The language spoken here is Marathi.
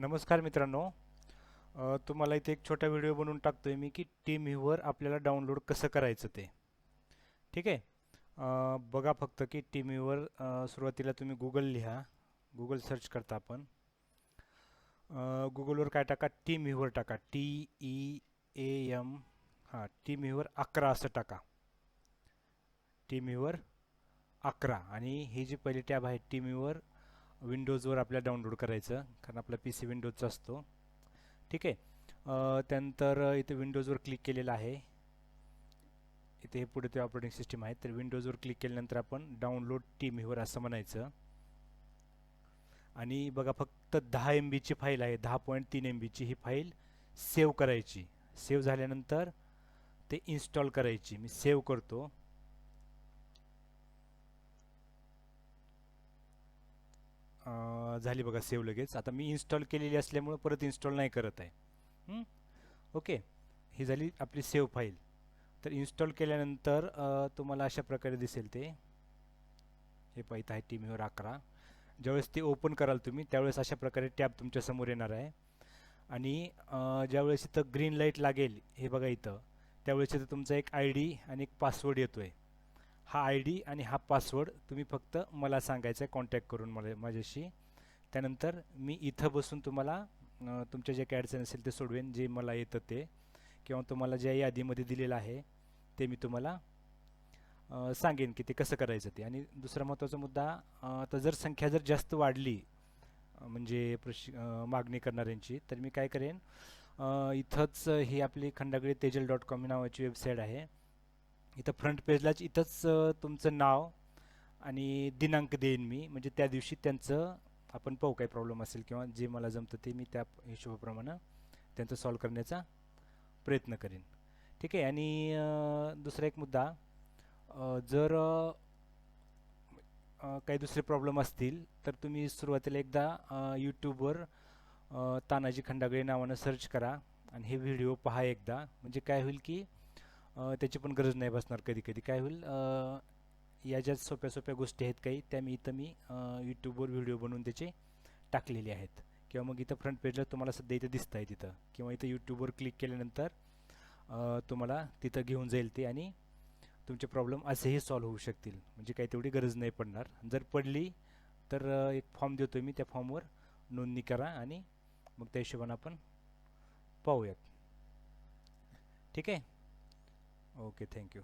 नमस्कार मित्रांनो. तुम्हाला इथे एक छोटा व्हिडिओ बनवून टाकतोय मी की टीम व्ह्यूवर आपल्याला डाउनलोड कसं करायचं ते. ठीक आहे? बघा फक्त की टीम व्ह्यूवर सुरुवातीला तुम्ही गुगल लिहा. गुगल सर्च करता आपण. गुगलवर काय टाका? टीम व्ह्यूवर टाका. टी ई ए एम हां टीम व्ह्यूवर अकरा असं टाका. टीम व्ह्यूवर अकरा. आणि ही जी पहिली टॅब आहे टीम व्ह्यूवर विंडोजवर आपल्याला डाउनलोड करायचं कारण आपला पी सी विंडोजचा असतो. ठीक आहे. त्यानंतर इथे विंडोजवर क्लिक केलेलं आहे. इथे हे पुढे ते ऑपरेटिंग सिस्टीम आहे तर विंडोजवर क्लिक केल्यानंतर आपण डाउनलोड टीम हेवर असं म्हणायचं. आणि बघा फक्त दहा एम बीची फाईल आहे दहा पॉईंट तीन एम बीची ही फाईल सेव्ह करायची. सेव्ह झाल्यानंतर ते इन्स्टॉल करायची. मी सेव्ह करतो. झाली बघा सेव्ह लगेच. आता मी इन्स्टॉल केलेली असल्यामुळं परत इन्स्टॉल नाही करत आहे. ओके ही झाली आपली सेव्ह फाईल तर इन्स्टॉल केल्यानंतर तुम्हाला अशा प्रकारे दिसेल ते. हे पाहिजे आहे टी व्हीवर अकरा. ज्यावेळेस ते ओपन कराल तुम्ही त्यावेळेस अशा प्रकारे टॅब तुमच्यासमोर येणार आहे. आणि ज्यावेळेस इथं ग्रीन लाइट लागेल हे बघा इथं त्यावेळेस इथं तुमचा एक आय डी आणि एक पासवर्ड येतो आहे हा आय डी आणि हा पासवर्ड तुम्ही फक्त मला सांगायचा आहे कॉन्टॅक्ट करून मला माझ्याशी. त्यानंतर मी इथं बसून तुम्हाला तुमच्या जे काय अडचण असेल ते सोडवेन जे मला येतं ते. किंवा तुम्हाला ज्या यादीमध्ये दिलेलं आहे ते मी तुम्हाला सांगेन की ते कसं करायचं ते. आणि दुसरा महत्त्वाचा मुद्दा आता जर संख्या जर जास्त वाढली म्हणजे प्रश मागणी करणाऱ्यांची तर मी काय करेन इथंच ही आपली खंडागळी तेजल डॉट कॉम नावाची वेबसाईट आहे. इथं फ्रंट पेजलाच इथंच तुमचं नाव आणि दिनांक देईन मी. म्हणजे त्या दिवशी त्यांचं आपण पाहू काही प्रॉब्लेम असेल किंवा जे मला जमतं ते मी त्या हिशोबाप्रमाणे त्यांचं सॉल्व करण्याचा प्रयत्न करेन. ठीक आहे आणि दुसरा एक मुद्दा जर काही दुसरे प्रॉब्लेम असतील तर तुम्ही सुरुवातीला एकदा यूट्यूबवर तानाजी खंडागळे नावानं सर्च करा आणि हे व्हिडिओ पहा एकदा. म्हणजे काय होईल की त्याची पण गरज नाही बसणार कधी कधी काय होईल या ज्या सोप्या सोप्या गोष्टी आहेत काही त्या मी इथं मी यूट्यूबवर व्हिडिओ बनवून त्याचे टाकलेले आहेत. किंवा मग इथं फ्रंट पेजला तुम्हाला सध्या इथं दिसत आहे तिथं. किंवा इथं यूट्यूबवर क्लिक केल्यानंतर तुम्हाला तिथं घेऊन जाईल ते आणि तुमचे प्रॉब्लेम असेही सॉल्व होऊ शकतील. म्हणजे काही तेवढी गरज नाही पडणार. जर पडली तर एक फॉर्म देतो मी त्या फॉर्मवर नोंदणी करा आणि मग त्या हिशोबानं आपण पाहूयात. ठीक आहे? Okay thank you